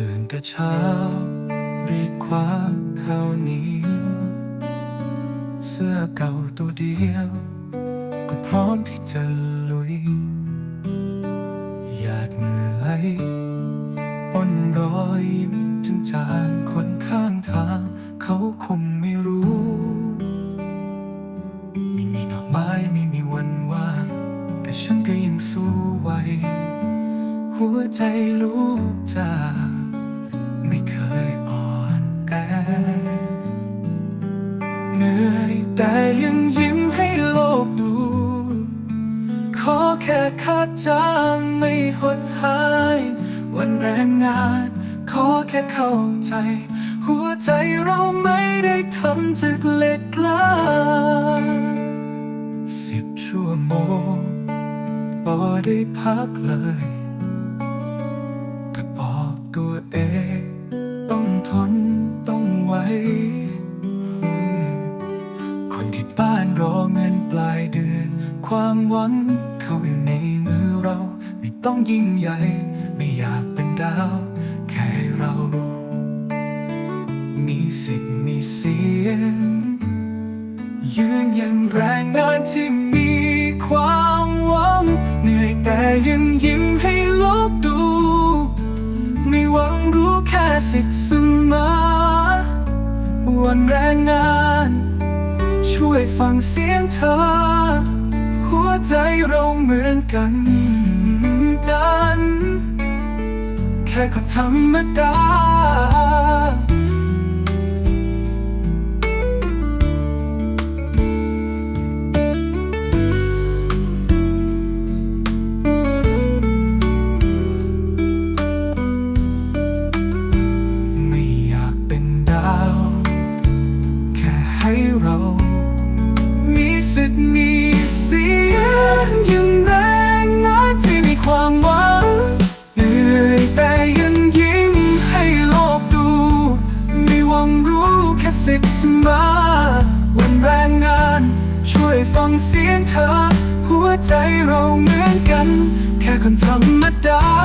ตื่นแต่เช้า รีบคว้าข้าหนียวเสื้อเก่าตัวเดียว ก็พร้อมที่จะลุยอยากเหนื่อยหลปนรอยยิ้มจางจางคนข้างทาง เขาคงไม่รู้ไม่มีหน่อไม้ไม่มีวันวางแต่ฉันก็ยังสู้ไหวหัวใจลูกจาก ไม่เคยอ่อนแอเหนื่อยแต่ยังยิ้มให้โลกดู ขอแค่ค่าจ้างไม่หดหาย วันแรงงาน ขอแค่เข้าใจ หัวใจเราไม่ได้ทำจากเหล็กกล้าสิบชั่วโมงพอได้พักเลย แต่บอกตัวเอง ความหวังเขาอยู่ในมือเรา ไม่ต้องยิ่งใหญ่ ไม่อยากเป็นดาว แค่เรา มีสิทธิ์มีเสียง ยืนยังแรงงานที่มีความหวัง เหนื่อยแต่ยังยิ้มให้โลกดู ไม่หวังรู้แค่สิทธิ์เสมอวันแรงงาน ช่วยฟังเสียงเธอ ใจเราเหมือนกันกันแค่คนธรรมดา ใจเราเหมือนกัน แค่คนธรรมดา